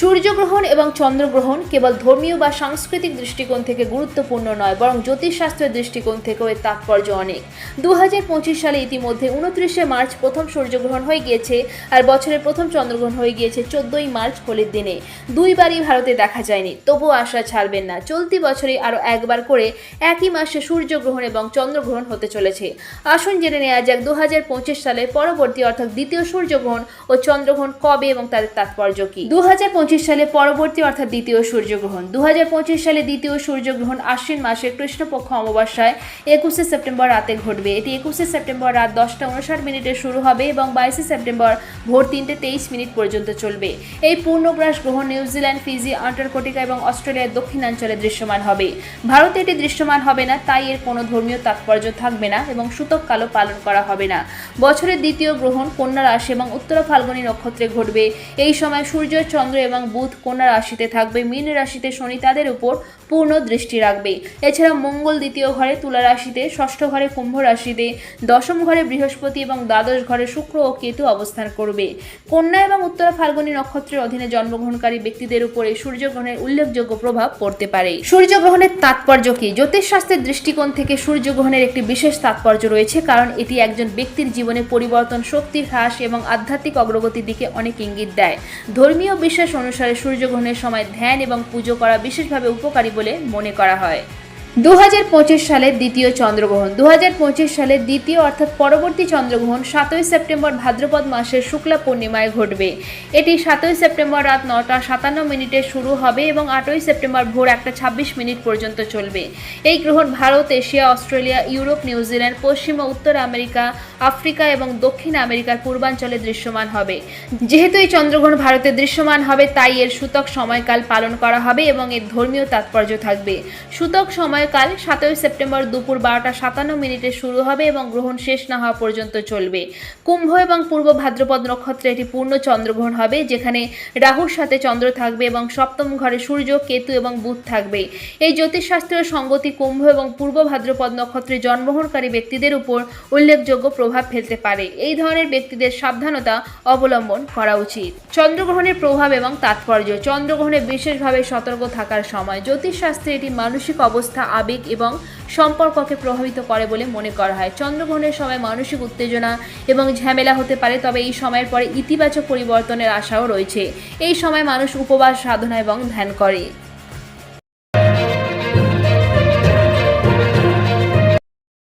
সূর্যগ্রহণ এবং চন্দ্রগ্রহণ কেবল ধর্মীয় বা সাংস্কৃতিক দৃষ্টিকোণ থেকে গুরুত্বপূর্ণ নয়, বরং জ্যোতিষশাস্ত্রের দৃষ্টিকোণ থেকেও এর তাৎপর্য অনেক। দু হাজার পঁচিশ সালে ইতিমধ্যে উনত্রিশে মার্চ প্রথম সূর্যগ্রহণ হয়ে গিয়েছে আর বছরের প্রথম চন্দ্রগ্রহণ হয়ে গিয়েছে চোদ্দই মার্চ হোলির দিনে। দুইবারই ভারতে দেখা যায়নি, তবুও আশা ছাড়বেন না। চলতি বছরে আরও একবার করে একই মাসে সূর্যগ্রহণ এবং চন্দ্রগ্রহণ হতে চলেছে। আসুন জেনে নেওয়া যাক দু হাজার পঁচিশ সালে পরবর্তী অর্থাৎ দ্বিতীয় সূর্যগ্রহণ ও চন্দ্রগ্রহণ কবে এবং তাদের তাৎপর্য কী। দু হাজার সালে পরবর্তী অর্থাৎ দ্বিতীয় সূর্যগ্রহণ। দু হাজার পঁচিশ সালে দ্বিতীয় সূর্যগ্রহণ আশ্বিন মাসের কৃষ্ণপক্ষ অমাবস্যায় একুশে সেপ্টেম্বর রাতে ঘটবে। এটি একুশে সেপ্টেম্বর রাত দশটা উনষাট মিনিটে শুরু হবে এবং বাইশে সেপ্টেম্বর ভোর তিনটে তেইশ মিনিট পর্যন্ত চলবে। এই পূর্ণগ্রাস গ্রহণ নিউজিল্যান্ড ফিজি, আন্টার্কটিকা এবং অস্ট্রেলিয়ার দক্ষিণাঞ্চলে দৃশ্যমান হবে। ভারতে এটি দৃশ্যমান হবে না, তাই এর কোনো ধর্মীয় তাৎপর্য থাকবে না এবং সূতক কালো পালন করা হবে না। বছরের দ্বিতীয় গ্রহণ কন্যা রাশি এবং উত্তরা ফাল্গুনী নক্ষত্রে ঘটবে। এই সময় সূর্য, চন্দ্র এবং বুধ কন্যা রাশিতে থাকবে, মীন রাশিতে শনি তাদের উপর পূর্ণ দৃষ্টি রাখবে। এছাড়া মঙ্গল দ্বিতীয় ঘরে তুলা রাশিতে, ষষ্ঠ ঘরে কুম্ভ রাশিতে, দশম ঘরে বৃহস্পতি এবং দ্বাদশ ঘরে শুক্র ও কেতু অবস্থান করবে। কন্যা এবং উত্তরা ফাল্গুনী নক্ষত্রের অধীনে জন্মগ্রহণকারী ব্যক্তিদের উপরে সূর্যগ্রহণের উল্লেখযোগ্য প্রভাব পড়তে পারে। সূর্যগ্রহণের তাৎপর্য কি? জ্যোতিষশাস্ত্রের দৃষ্টিকোণ থেকে সূর্যগ্রহণের একটি বিশেষ তাৎপর্য রয়েছে, কারণ এটি একজন ব্যক্তির জীবনে পরিবর্তন, শক্তির হ্রাস এবং আধ্যাত্মিক অগ্রগতির দিকে অনেক ইঙ্গিত দেয়। ধর্মীয় বিশ্বাস অনুসারে সূর্যগ্রহণের সময় ধ্যান এবং পুজো করা বিশেষভাবে উপকারী বলে মনে করা হয়। দু হাজার পঁচিশ সালের দ্বিতীয় চন্দ্রগ্রহণ। দু হাজার পঁচিশ সালের দ্বিতীয় অর্থাৎ পরবর্তী চন্দ্রগ্রহণ সাতই সেপ্টেম্বর ভাদ্রপদ মাসের শুক্লা পূর্ণিমায় ঘটবে। এটি সাতই সেপ্টেম্বর রাত নটা সাতান্ন মিনিটে শুরু হবে এবং আটই সেপ্টেম্বর ভোর একটা ছাব্বিশ মিনিট পর্যন্ত চলবে। এই গ্রহণ Bharat, Asia, Australia, Europe New Zealand পশ্চিম ও উত্তর আমেরিকা, আফ্রিকা এবং দক্ষিণ আমেরিকার পূর্বাঞ্চলে দৃশ্যমান হবে। যেহেতু এই চন্দ্রগ্রহণ ভারতে দৃশ্যমান হবে, তাই এর সূতক সময়কাল পালন করা হবে এবং এর ধর্মীয় তাৎপর্য থাকবে। সূতক সময়কাল সাতই সেপ্টেম্বর দুপুর বারোটা সাতান্ন মিনিটে শুরু হবে এবং গ্রহণ শেষ না হওয়া পর্যন্ত চলবে। কুম্ভ এবং পূর্ব ভাদ্রপদ নক্ষত্রে এটি পূর্ণ চন্দ্রগ্রহণ হবে, যেখানে রাহুর সাথে চন্দ্র থাকবে এবং সপ্তম ঘরে সূর্য, কেতু এবং বুধ থাকবে। এই জ্যোতিষশাস্ত্রীয় সঙ্গতি কুম্ভ এবং পূর্ব ভাদ্রপদ নক্ষত্রে জন্মগ্রহণকারী ব্যক্তিদের উপর উল্লেখযোগ্য প্রভাব ফেলতে পারে। এই ধরনের ব্যক্তিদের সাবধানতা অবলম্বন করা উচিত। চন্দ্রগ্রহণের প্রভাব এবং তাৎপর্য। চন্দ্রগ্রহণে বিশেষভাবে সতর্ক থাকার সময়। জ্যোতিষশাস্ত্রে এটি মানসিক অবস্থা আবেগ এবং সম্পর্ককে প্রভাবিত করে বলে মনে করা হয়। চন্দ্রগ্রহণের সময় মানসিক উত্তেজনা এবং ঝামেলা হতে পারে, তবে এই সময়ের পরে ইতিবাচক পরিবর্তনের আশাও রয়েছে। এই সময় মানুষ উপবাস, সাধনা এবং ধ্যান করে।